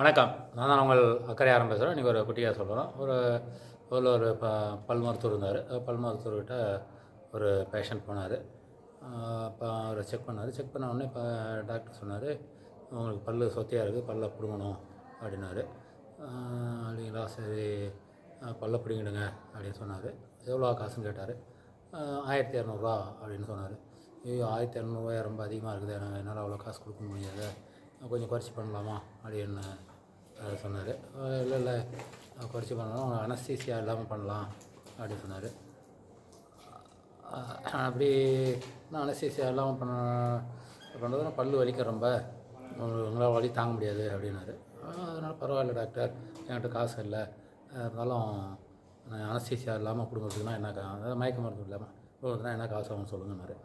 வணக்கம். நான் தான் உங்கள் அக்கறை பேசுகிறேன் இன்றைக்கி ஒரு குட்டியாக சொல்கிறோம் ஒரு ஊரில் ஒரு ப பல் மருத்துவர் இருந்தார். பல் மருத்துவர்கிட்ட ஒரு பேஷண்ட் போனார். இப்போ அவரை செக் பண்ணார். செக் பண்ண உடனே இப்போ டாக்டர் சொன்னார் உங்களுக்கு பல் சொத்தையாக இருக்குது பல்ல பிடுங்கணும். அப்படின்னாரு. அப்படிங்களா? சரி. பல்ல பிடிங்கிடுங்க. அப்படின்னு சொன்னார். எவ்வளோ காசுன்னு கேட்டார். ஆயிரத்தி இரநூறுவா அப்படின்னு சொன்னார். ஐயோ ஆயிரத்தி இரநூறுவாயா? ரொம்ப அதிகமாக இருக்குது. என்னால் அவ்வளோ காசு கொடுக்க முடியாது. கொஞ்சம் குறைச்சி பண்ணலாமா அப்படின்னு சொன்னார். இல்லை இல்லை குறைச்சி பண்ணலாம். அனஸ்தீசியா இல்லாமல் பண்ணலாம் அப்படின்னு சொன்னார். அப்படி நான் அனஸ்தீசியா இல்லாமல் பண்ண பண்ணுறது பல் வலிக்க ரொம்ப. உங்களால் வலி தாங்க முடியாது அப்படின்னாரு. அதனால் பரவாயில்ல டாக்டர். என்கிட்ட காசு இல்லை. இருந்தாலும் நான் அனஸ்தீசியா இல்லாமல் கொடுக்குறதுக்குனா என்ன கா அதாவது மயக்க மருந்து இல்லாமல் கொடுக்குறதுனா என்ன காசு ஆகும் சொல்லுங்கன்னாரு.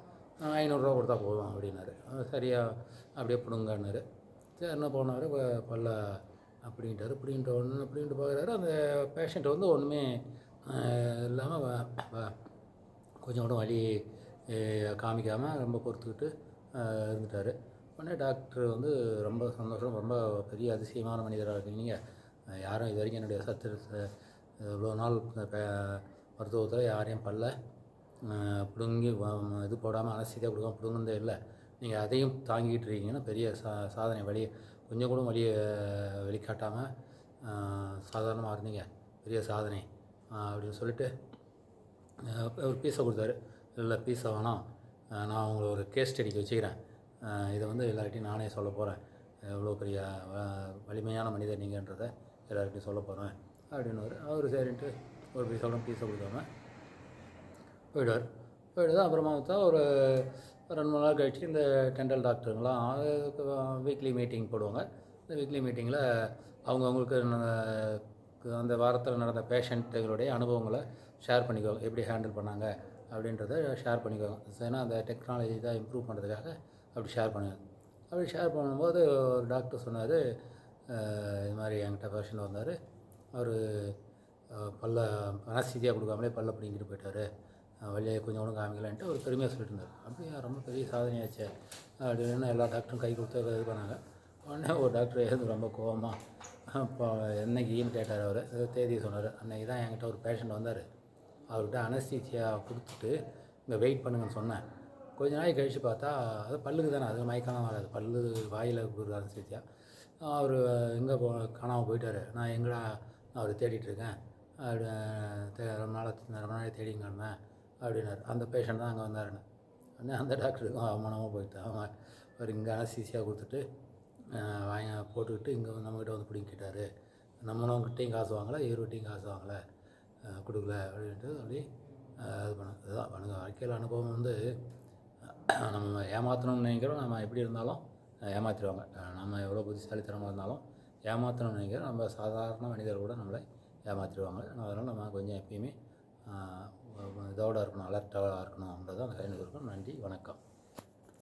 ஐநூறுரூவா கொடுத்தா போதும் அப்படின்னாரு. சரியாக அப்படியே பிடுங்கன்னாரு. சரி என்ன போனார் பல்ல அப்படின்ட்டாரு. அப்படின்ற ஒன்று அப்படின்ட்டு பார்க்குறாரு. அந்த பேஷண்ட் வந்து ஒன்றுமே இல்லாமல் கொஞ்சம் கூட வழி காமிக்காமல் ரொம்ப பொறுத்துக்கிட்டு இருந்துட்டார். உடனே டாக்டர் வந்து ரொம்ப சந்தோஷம் ரொம்ப பெரிய அதிசயமான மனிதராக இருக்கீங்க யாரும் இது வரைக்கும் என்னுடைய சத்து இவ்வளோ நாள் மருத்துவத்தில் யாரையும் பல்ல பிடுங்கி இது போடாமல் அனசியாக கொடுக்காம பிடுங்குனதே இல்லை. நீங்கள் அதையும் தாங்கிட்டு இருக்கீங்கன்னா பெரிய சா சாதனை. வழி கொஞ்சம் கூட வழியை வெளிக்காட்டாமல் சாதாரணமாக இருந்தீங்க. பெரிய சாதனை. அப்படின்னு சொல்லிட்டு ஒரு பீஸை கொடுத்தாரு. இல்லை பீஸை வேணாம். நான் உங்களை ஒரு கேஸ் ஸ்டடிக்கு வச்சுக்கிறேன். இதை வந்து எல்லார்கிட்டையும் நானே சொல்ல போகிறேன் எவ்வளோ பெரிய வலிமையான மனிதர் நீங்கன்றதை எல்லார்கிட்டையும் சொல்ல போகிறேன் அப்படின்னு அவர் சரின்ட்டு ஒரு பீஸோட பீஸை கொடுக்காம போயிடுவார். போயிடுது அப்புறமா பார்த்தா ஒரு ரெண்டு மூணு நாள் கழிச்சு இந்த டென்டல் டாக்டருங்களாம் வீக்லி மீட்டிங் போடுவாங்க. இந்த வீக்லி மீட்டிங்கில் அவங்கவுங்களுக்கு அந்த வாரத்தில் நடந்த பேஷண்ட்டுகளுடைய அனுபவங்களை ஷேர் பண்ணிக்குவாங்க எப்படி ஹேண்டில் பண்ணாங்க அப்படின்றத ஷேர் பண்ணிக்குவாங்க ஏன்னா அந்த டெக்னாலஜி தான் இம்ப்ரூவ் பண்ணுறதுக்காக அப்படி ஷேர் பண்ணுவாங்க அப்படி ஷேர் பண்ணும்போது ஒரு டாக்டர் சொன்னார் இது மாதிரி என்கிட்ட பேஷண்ட் வந்தார். அவர் பல்ல அனஸ்தீசியா கொடுக்காமலே பல்ல பிடிங்கிட்டு போயிட்டார். வழியை கொஞ்சம் கூட காமிக்கலான்ட்டு ஒரு பெருமையாக சொல்லிட்டு இருந்தார் அப்படியே ரொம்ப பெரிய சாதனையாச்சே. அப்படின்னு எல்லா டாக்டரும் கை கொடுத்து இது பண்ணாங்க. உடனே ஒரு டாக்டர் எழுந்து ரொம்ப கோபமாக இப்போ என்னைக்குன்னு கேட்டார் அவர். தேதி சொன்னார். அன்றைக்கி தான் என்கிட்ட ஒரு பேஷண்ட் வந்தார். அவர்கிட்ட அனஸ்தீசியா கொடுத்துட்டு இங்கே வெயிட் பண்ணுங்கன்னு சொன்னேன். கொஞ்ச நாள் கழித்து பார்த்தா அது பல்லுக்கு தானே. அது மயக்கலாம் வராது. பல்லு வாயில் கொடுக்குறது அனஸ்தீசியா அவர் எங்கே போ காணாமல் போயிட்டார். நான் எங்கடா அவர் அவரை இருக்கேன். அப்படி தே- ரொம்ப நாளாக ரொம்ப நாளாக தேடிங்க காணேன் அப்படின்னாரு. அந்த பேஷண்ட் தான் அங்கே வந்தாருன்னு. உடனே அந்த டாக்டருக்கும் அவமானமாக போயிட்டு அவங்க அவர் இங்கே அனசிசியாக கொடுத்துட்டு வாங்க வாங்கி போட்டுக்கிட்டு இங்கே வந்து நம்மக்கிட்ட வந்து பிடிங்கிட்டாரு நம்மளவங்கிட்டையும் காசு வாங்கலை இவர்கிட்டையும் காசு வாங்கலை. கொடுக்கல அப்படின்ட்டு அப்படி இது பண்ண இதுதான் பண்ணுங்க. வாழ்க்கையில் அனுபவம் வந்து நம்ம ஏமாற்றணும்னு நினைக்கிறோம். நம்ம எப்படி இருந்தாலும் ஏமாற்றிடுவாங்க நம்ம எவ்வளோ புத்திசாலித்தனமாக இருந்தாலும் ஏமாற்றணும்னு நினைக்கிறோம். நம்ம சாதாரண மனிதர் கூட நம்மளை ஏமாற்றிடுவாங்க அதனால் நம்ம கொஞ்சம் எப்பயுமே இதோட இருக்கணும் அலர்ட்டாக இருக்கணும்ன்றது அந்த கையில் நன்றி வணக்கம்.